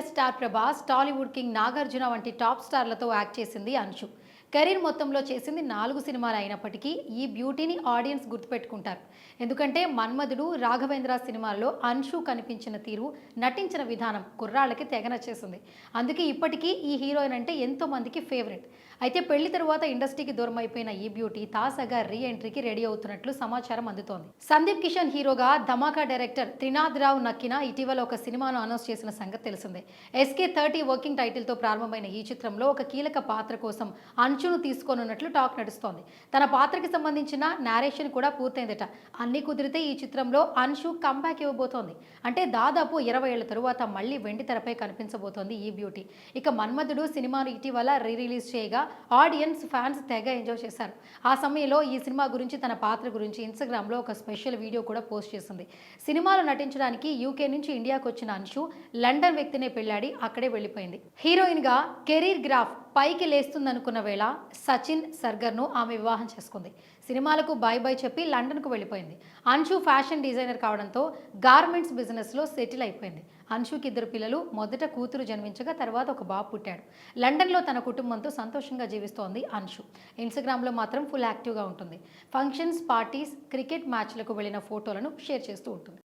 Star Prabhas Tollywood king Nagarjuna వంటి top స్టార్లతో act చేసింది Anshu career మొత్తంలో చేసింది నాలుగు సినిమాలు అయినప్పటికీ ఈ బ్యూటీని ఆడియన్స్ గుర్తుపెట్టుకుంటారు. ఎందుకంటే మన్మధుడు రాఘవేంద్ర సినిమాల్లో అన్షు కనిపించిన తీరు నటించిన విధానం కుర్రాళ్ళకి తెగ నచ్చేసింది. అందుకే ఇప్పటికీ ఈ హీరోయిన్ అంటే ఎంతో మందికి ఫేవరెట్. అయితే పెళ్ళి తరువాత ఇండస్ట్రీకి దూరం అయిపోయిన ఈ బ్యూటీ తాజాగా రీ ఎంట్రీకి రెడీ అవుతున్నట్లు సమాచారం అందుతోంది. సందీప్ కిషన్ హీరోగా ధమాకా డైరెక్టర్ త్రినాథ్ రావు నక్కిన ఇటీవల ఒక సినిమాను అనౌన్స్ చేసిన సంగతి తెలిసిందే. ఎస్కే థర్టీ వర్కింగ్ టైటిల్తో ప్రారంభమైన ఈ చిత్రంలో ఒక కీలక పాత్ర కోసం అంచును తీసుకోనున్నట్లు టాక్ నడుస్తోంది. తన పాత్రకి సంబంధించిన నేరేషన్ కూడా పూర్తయిందట. అన్ని కుదిరితే ఈ చిత్రంలో అన్షు కంబ్యాక్ ఇవ్వబోతోంది. అంటే దాదాపు ఇరవై ఏళ్ళ తరువాత మళ్ళీ వెండి తెరపై కనిపించబోతోంది ఈ బ్యూటీ ఇక మన్మధుడు సినిమాను ఇటీవల రీ రిలీజ్ చేయగా ఆడియన్స్ ఫ్యాన్స్ తెగ ఎంజాయ్ చేశారు. ఆ సమయంలో ఈ సినిమా గురించి తన పాత్ర గురించి ఇన్స్టాగ్రామ్లో ఒక స్పెషల్ వీడియో కూడా పోస్ట్ చేసింది. సినిమాలో నటించడానికి యూకే నుంచి ఇండియాకు వచ్చిన అంశు లండన్ వ్యక్తినే పెళ్ళాడి అక్కడే వెళ్ళిపోయింది. హీరోయిన్గా కెరీర్ గ్రాఫ్ పైకి లేస్తుందనుకున్న వేళ సచిన్ సర్గర్ను ఆమె వివాహం చేసుకుంది. సినిమాలకు బై బై చెప్పి లండన్కు వెళ్ళిపోయింది. అంశు ఫ్యాషన్ డిజైనర్ కావడంతో గార్మెంట్స్ బిజినెస్లో సెటిల్ అయిపోయింది. అంశుకి ఇద్దరు పిల్లలు మొదట కూతురు జన్మించగా తర్వాత ఒక బాబు పుట్టాడు. లండన్లో తన కుటుంబంతో సంతోషంగా జీవిస్తోంది అంశు. ఇన్స్టాగ్రామ్లో మాత్రం ఫుల్ యాక్టివ్గా ఉంటుంది. ఫంక్షన్స్ పార్టీస్ క్రికెట్ మ్యాచ్లకు వెళ్ళిన ఫోటోలను షేర్ చేస్తూ ఉంటుంది.